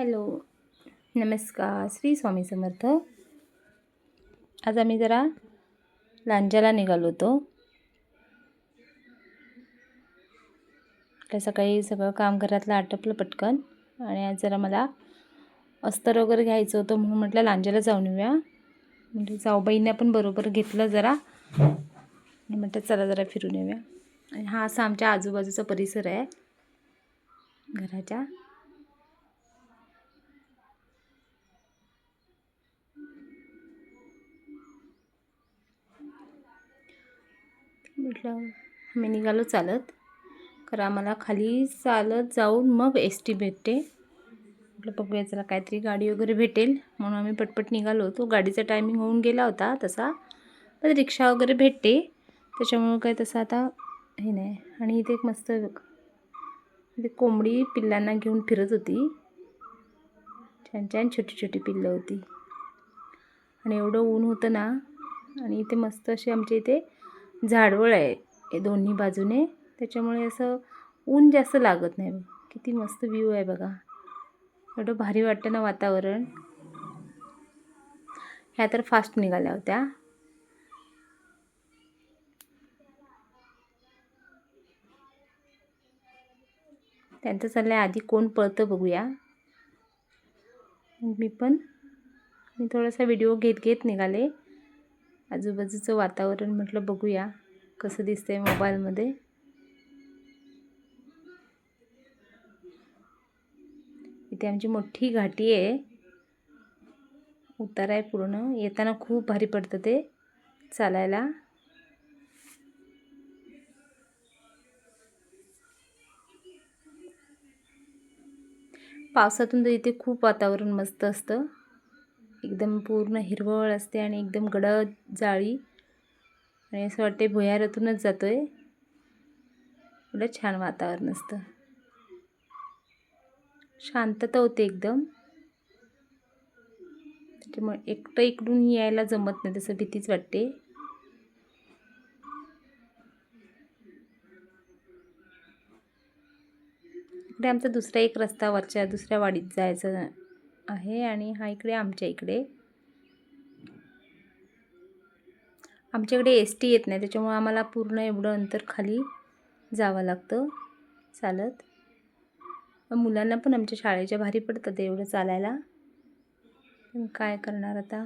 Hello. नमस्कार श्री स्वामी समर्थ. आज आम्ही जरा लांजाला निघालो होतो. आपल्या सकाळी सगळं काम घरातलं आटपलं पटकन आणि आज जरा मला अस्तर वगैरे घ्यायचं होतं म्हणून म्हटलं लांजाला जाऊन येऊया. म्हणजे जाऊबाईंना पण बरोबर घेतलं जरा. आणि म्हटलं चला जरा फिरून येऊया. आणि हा असा आमच्या आजूबाजूचा परिसर आहे. घराच्या. म्हटलं आम्ही निघालो चालत कारण आम्हाला खाली चालत जाऊन मग एस टी भेटते. म्हटलं बघूया चला काहीतरी गाडी वगैरे भेटेल. म्हणून आम्ही पटपट निघालो होतो. गाडीचा टायमिंग होऊन गेला होता तसा पण रिक्षा वगैरे भेटते. त्याच्यामुळं काय तसं आता हे नाही. आणि इथे एक मस्त कोंबडी पिल्लांना घेऊन फिरत होती. छान छान छोटी छोटी पिल्लं होती. आणि एवढं ऊन होतं ना आणि इथे मस्त असे आमच्या इथे झाडवळ आहे हे दोन्ही बाजूने. त्याच्यामुळे असं ऊन जास्त लागत नाही. किती मस्त व्ह्यू आहे बघा. एवढं भारी वाटतं ना वातावरण. ह्या तर फास्ट निघाल्या होत्या. त्यांचं चाललं आहे आधी कोण पळतं बघूया. मी पण. मी थोडासा व्हिडिओ घेत घेत निघाले. आजूबाजूचं वातावरण म्हटलं बघूया कसं दिसतंय मोबाईलमध्ये. इथे आमची मोठी घाटी आहे. उतार आहे पूर्ण. येताना खूप भारी पडतं ते चालायला. पावसातून तर इथे खूप वातावरण मस्त असतं. एकदम पूर्ण हिरवळ असते आणि एकदम गडद जाळी. आणि असं वाटते भुयारातूनच जातो आहे एवढं छान वातावरण असतं. शांतता होते एकदम. त्याच्यामुळे एकटं इकडून यायला जमत नाही तसं भीतीच वाटते. इकडे आमचा दुसरा एक रस्ता वरच्या दुसऱ्या वाडीत जायचं. आहे आणि हा इकडे आमच्या इकडे. आमच्याकडे एस टी येत नाही त्याच्यामुळे आम्हाला पूर्ण एवढं अंतर खाली जावं लागतं. चालत. मुलांना पण आमच्या शाळेच्या भारी पडतात एवढं चालायला. काय करणार आता?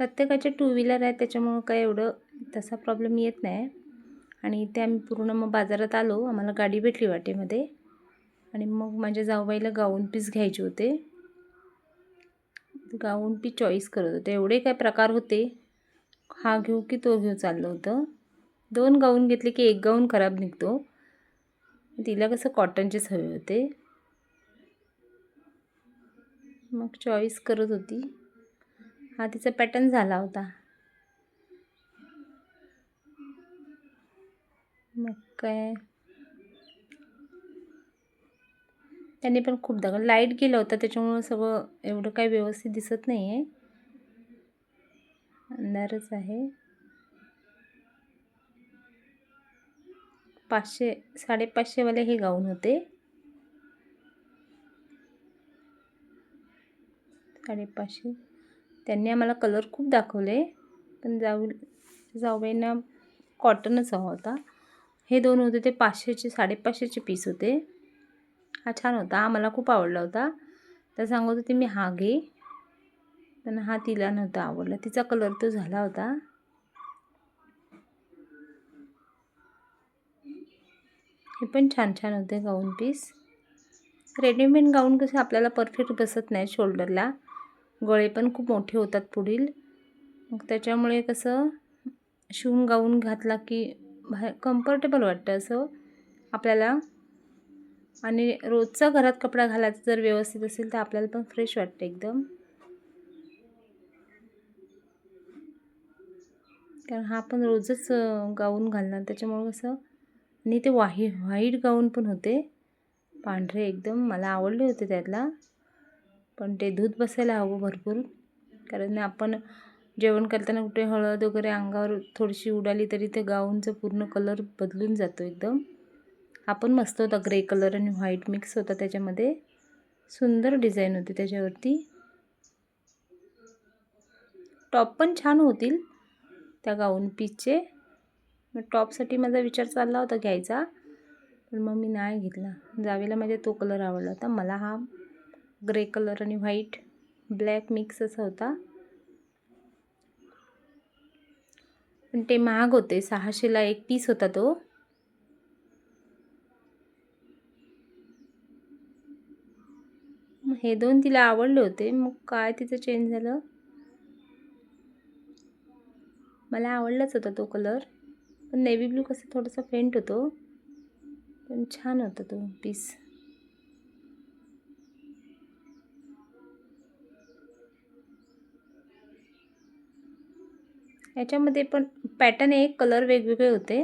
प्रत्येकाचे टू व्हीलर आहेत त्याच्यामुळं काय एवढं तसा प्रॉब्लेम येत नाही. आणि इथे आम्ही पूर्ण मग बाजारात आलो आम्हाला गाडी भेटली वाटेमध्ये. आणि मग माझ्या जाऊबाईला गाऊन पीस घ्यायचे होते. गाऊन पीस चॉईस करत होते. एवढे काय प्रकार होते. हा घेऊ की तो घेऊ चाललं होतं. दोन गाऊन घेतले की एक गाऊन खराब निघतो. तिला कसं कॉटनचेच हवे होते. मग चॉईस करत होती. हा तिचा पॅटर्न झाला होता. मग काय? त्यांनी पण खूप दगड लाइट गेलं होतं त्याच्यामुळं सगळं एवढं काही व्यवस्थित दिसत नाही आहे अंधारच आहे. पाचशे साडेपाचशेवाले हे गाऊन होते. साडेपाचशे. त्यांनी आम्हाला कलर खूप दाखवले पण जाऊ जाऊबाईंना कॉटनच हवा होता. हे दोन होते ते पाचशेचे साडेपाचशेचे पीस होते. हा छान होता. हा मला खूप आवडला होता. तर सांगत होती मी हा घे. पण हा तिला नव्हता आवडला. तिचा कलर तो झाला होता. हे पण छान छान होते गाऊन पीस रेडीमेड गाऊन कसं आपल्याला परफेक्ट बसत नाही शोल्डरला गळे पण खूप मोठे होतात पुढील. मग त्याच्यामुळे कसं शिवून गाऊन घातला की बाहेर कम्फर्टेबल वाटतं असं. आपल्याला आणि रोजचा घरात कपडा घालायचा जर व्यवस्थित असेल तर आपल्याला पण फ्रेश वाटतं एकदम. कारण हा आपण रोजच गाऊन घालणार. त्याच्यामुळं कसं आणि ते वाही व्हाईट गाऊन पण होते. पांढरे एकदम मला आवडले होते त्यातला. पण ते दूध बसायला हवं भरपूर. कारण आपण जेवण करताना कुठे हळद वगैरे अंगावर थोडीशी उडाली तरी ते गाऊनचं पूर्ण कलर बदलून जातो एकदम. आपण मस्त होता. ग्रे कलर आणि व्हाईट मिक्स होता त्याच्यामध्ये. सुंदर डिझाईन होती त्याच्यावरती. टॉप पण छान होतील त्या गाऊन पीचचे मग टॉपसाठी माझा विचार चालला होता घ्यायचा. पण मग मी नाही घेतला. जावेला माझ्या तो कलर आवडला होता. मला हा ग्रे कलर आणि व्हाईट ब्लॅक मिक्स असा होता. पण ते महाग होते. सहाशेला एक पीस होता तो. हे दोन तिला आवडले होते. मग काय तिचं चेंज झालं? मला आवडलाच होता तो कलर पण नेव्ही ब्लू कसं थोडासा फेंट होतो. पण छान होता तो पीस याच्यामध्ये पण पॅटर्न एक कलर वेगवेगळे होते.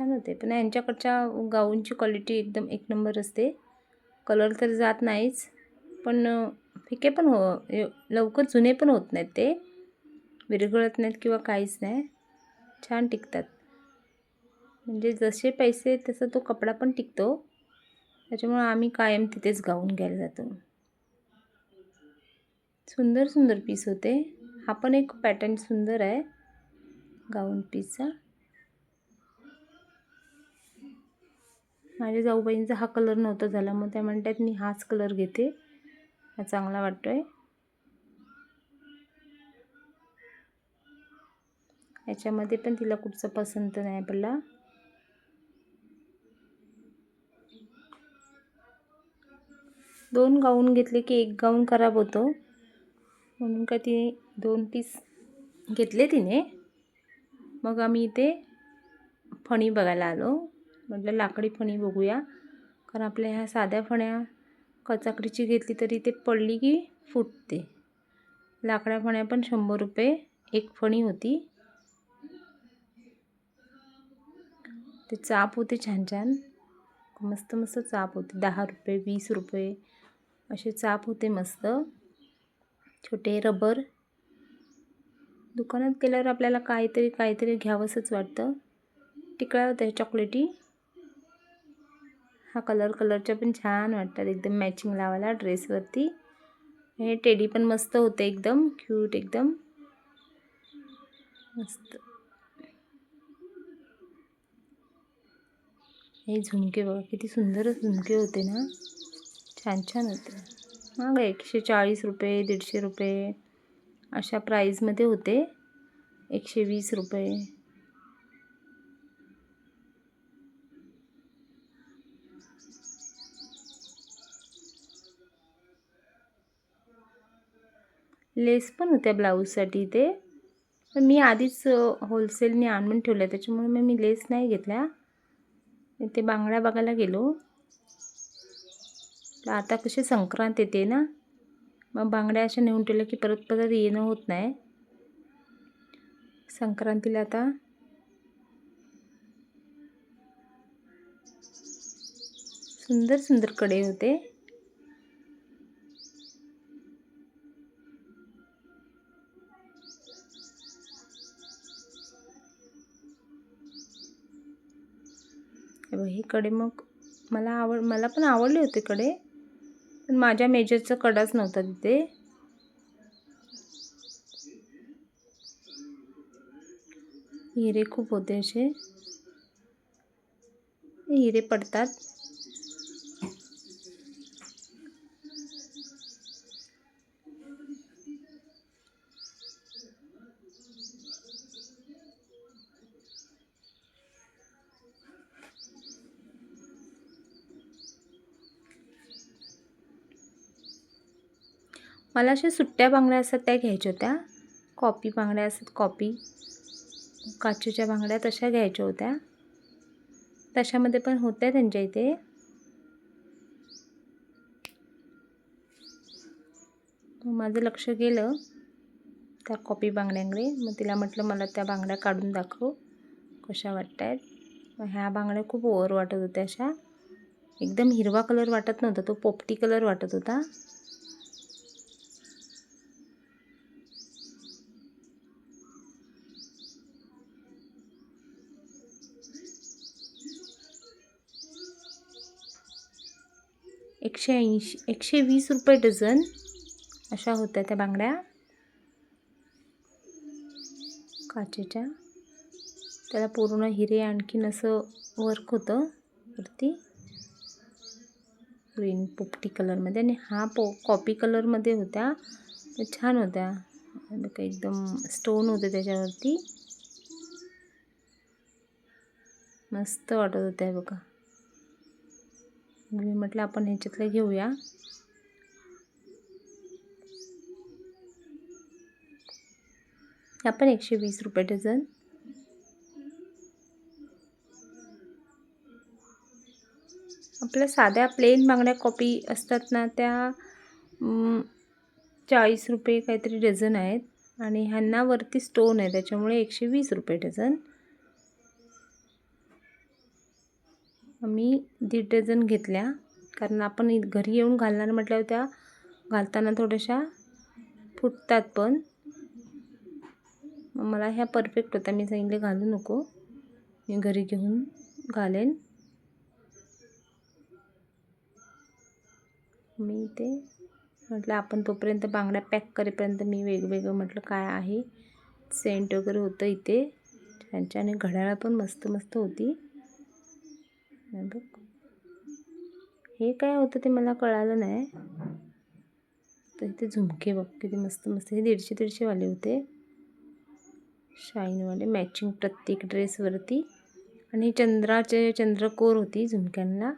छान होते. पण यांच्याकडच्या गाऊनची क्वालिटी एकदम एक नंबर असते. कलर तर जात नाहीच. पण फिके पण हो लवकर जुने पण होत नाहीत ते. विरघळत नाहीत किंवा काहीच नाही. छान टिकतात. म्हणजे जसे पैसे तसं तो कपडा पण टिकतो. त्याच्यामुळं आम्ही कायम तिथेच गाऊन घ्यायला जातो. सुंदर सुंदर पीस होते. हा पण एक पॅटर्न सुंदर आहे. गाऊन पीसचा माझ्या जाऊबाईंचा हा कलर नव्हता झाला. मग त्या म्हणतात मी हाच कलर घेते. हा चांगला वाटतो आहे याच्यामध्ये पण तिला कुठचा पसंत नाही पडला दोन गाऊन घेतले की एक गाऊन खराब होतो. म्हणून का तिने दोन पीस घेतले तिने. मग आम्ही इथे फणी बघायला आलो. म्हटलं लाकडी फणी बघूया. कारण आपल्या ह्या साध्या फण्या कचाकडीची घेतली तरी ते पडली की फुटते. लाकड्या फण्या पण शंभर रुपये एक फणी होती. ते चाप होते छान छान. मस्त मस्त चाप होते. दहा रुपये वीस रुपये असे चाप होते मस्त. छोटे रबर. दुकानात गेल्यावर आपल्याला काहीतरी काहीतरी घ्यावंसंच वाटतं. टिकळ्या होत्या चॉकलेटी. हा कलर कलरच्या पण छान वाटतात. एकदम मॅचिंग लावायला ड्रेसवरती हे टेडी पण मस्त होते एकदम. क्यूट एकदम. मस्त. हे झुमके बघा किती सुंदर झुमके होते ना. छान छान होते. मग एकशे चाळीस रुपये दीडशे रुपये अशा प्राईजमध्ये होते. एकशे वीस रुपये. लेस पण होत्या ब्लाऊजसाठी ते. पण मी आधीच होलसेलने आणून ठेवल्या त्याच्यामुळे मग मी लेस नाही घेतल्या. ते बांगड्या बघायला गेलो. आता कशी संक्रांत येते ना मग बांगड्या अशा नेऊन ठेवल्या की परत परत येणं होत नाही. संक्रांतीला आता. सुंदर सुंदरकडे होते. हे कडे मग मला आवड मला पण आवडले होते कडे पण माझ्या मेजरचा कडाच नव्हता तिथे. हिरे खूप होते असे. हिरे पडतात. मला अशा सुट्ट्या बांगड्या असतात त्या घ्यायच्या होत्या. कॉपी बांगड्या असतात कॉपी. काचेच्या बांगड्या तशा घ्यायच्या होत्या. तशामध्ये पण होत्या त्यांच्या इथे. माझं लक्ष गेलं त्या कॉपी बांगड्यांकडे. मग तिला म्हटलं मला त्या बांगड्या काढून दाखव. कशा वाटत आहेत ह्या बांगड्या खूप ओवर वाटत होत्या अशा. एकदम हिरवा कलर वाटत नव्हता तो पोपटी कलर वाटत होता. एकशे ऐंशी एकशे वीस रुपये डझन अशा होत्या त्या बांगड्या. काचेच्या. त्याला पूर्ण हिरे आणखीन असं वर्क होतं वरती. ग्रीन पोपटी कलरमध्ये आणि हा पो कॉपी कलरमध्ये होत्या. छान होत्या. एकदम स्टोन होते त्याच्यावरती. मस्त वाटत होत्या बघा. मी म्हटलं आपण ह्याच्यातलं घेऊया. आपण एकशे वीस रुपये डझन. आपल्या साध्या प्लेन बांगड्या कॉपी असतात ना त्या चाळीस रुपये काहीतरी डझन आहेत. आणि ह्यांना वरती स्टोन आहे त्याच्यामुळे एकशे वीस रुपये डझन. मी दीड डझन घेतल्या. कारण आपण घरी येऊन घालणार म्हटल्यावर त्या घालताना थोड्याशा फुटतात पण. मला ह्या परफेक्ट होत्या. मी सांगितले घालू नको. मी घरी घेऊन घालेन. मी ते म्हटलं आपण तोपर्यंत बांगड्या पॅक करेपर्यंत मी वेगवेगळं म्हटलं काय आहे? सेंट वगैरे होतं इथे. छान छान घड्याळं पण मस्त मस्त होती. हे बघ. हे काय होतं ते मला कळालं नाही. तर इथे झुमके बघ किती मस्त मस्त. हे दीडशे दीडशेवाले होते. शाईनवाले मॅचिंग प्रत्येक ड्रेसवरती आणि चंद्राचे चंद्रकोर होती झुमक्यांना.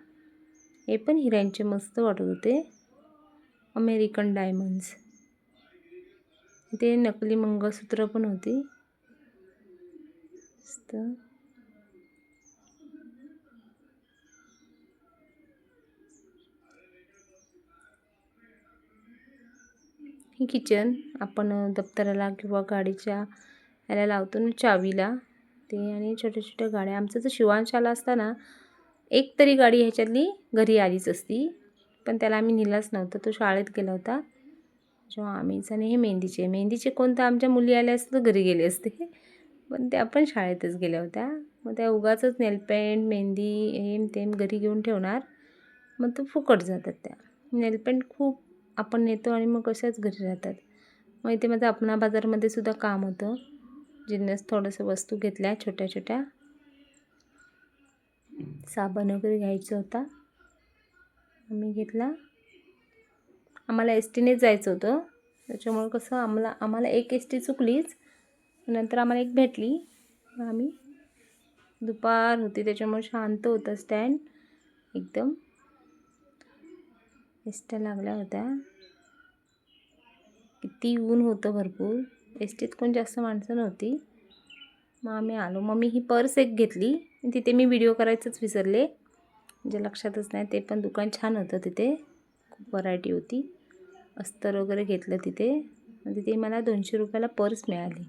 हे पण हिऱ्यांचे मस्त वाटत होते. अमेरिकन डायमंड्स ते नकली मंगळसूत्र पण होती. मस्त. ही किचन आपण दप्तराला किंवा गाडीच्या याला लावतो ना चावीला. ते आणि छोट्या छोट्या गाड्या. आमचं जर शिवांश आला एक तरी गाडी ह्याच्यातली घरी आलीच असती. पण त्याला आम्ही नेलाच नव्हतं. तो शाळेत गेला होता. जेव्हा आम्हीच आणि हे मेहंदीचे. मेहंदीचे कोणतं आमच्या मुली आल्या असतं तर घरी गेले असते. पण त्या पण शाळेतच गेल्या होत्या. मग त्या उगाचच नेलपेंट मेहंदी हेम तेम घरी घेऊन ठेवणार. मग तो फुकट जातात त्या. नेलपेंट खूप आपण नेतो आणि मग कशाच घरी राहतात? मग इथे माझं अपना बाजारमध्ये सुद्धा काम होतं. जिन्नस थोडंसं वस्तू घेतल्या छोट्या छोट्या. साबण वगैरे घ्यायचा होता. आम्ही घेतला. आम्हाला एस टीनेच जायचं होतं. त्याच्यामुळं कसं आम्हाला आम्हाला एक एस टी चुकलीच. नंतर आम्हाला एक भेटली. आम्ही दुपार होती त्याच्यामुळे शांत होतं स्टँड एकदम. एसट्या लागल्या होत्या. किती ऊन होतं भरपूर. एस टीत कोण जास्त माणसं नव्हती. मग आम्ही आलो. मग मी ही पर्स एक घेतली. तिथे मी व्हिडिओ करायचंच विसरले. म्हणजे लक्षातच नाही. ते पण दुकान छान होतं तिथे. खूप व्हरायटी होती. अस्तर वगैरे घेतलं तिथे. तिथे मला दोनशे रुपयाला पर्स मिळाली.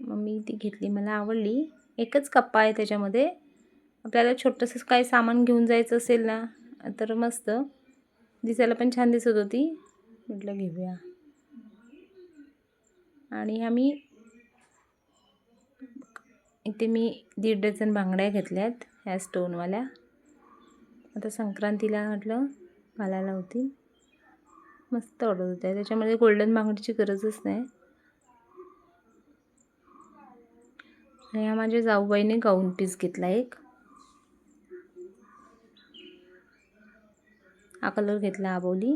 मग मी ती घेतली. मला आवडली. एकच कप्पा आहे त्याच्यामध्ये. आपल्याला छोटंसं काही सामान घेऊन जायचं असेल ना तर मस्त. दिसायला पण छान दिसत होती. म्हटलं घेऊया. आणि आम्ही इथे मी दीड डझन बांगड्या घेतल्यात ह्या स्टोनवाल्या. आता संक्रांतीला म्हटलं घालायला होती मस्त ऑर्डर होत्या. त्याच्यामध्ये गोल्डन बांगडीची गरजच नाही. आणि हा माझ्या जाऊबाईने गाऊन पीस घेतला एक. हा कलर घेतला आबोली.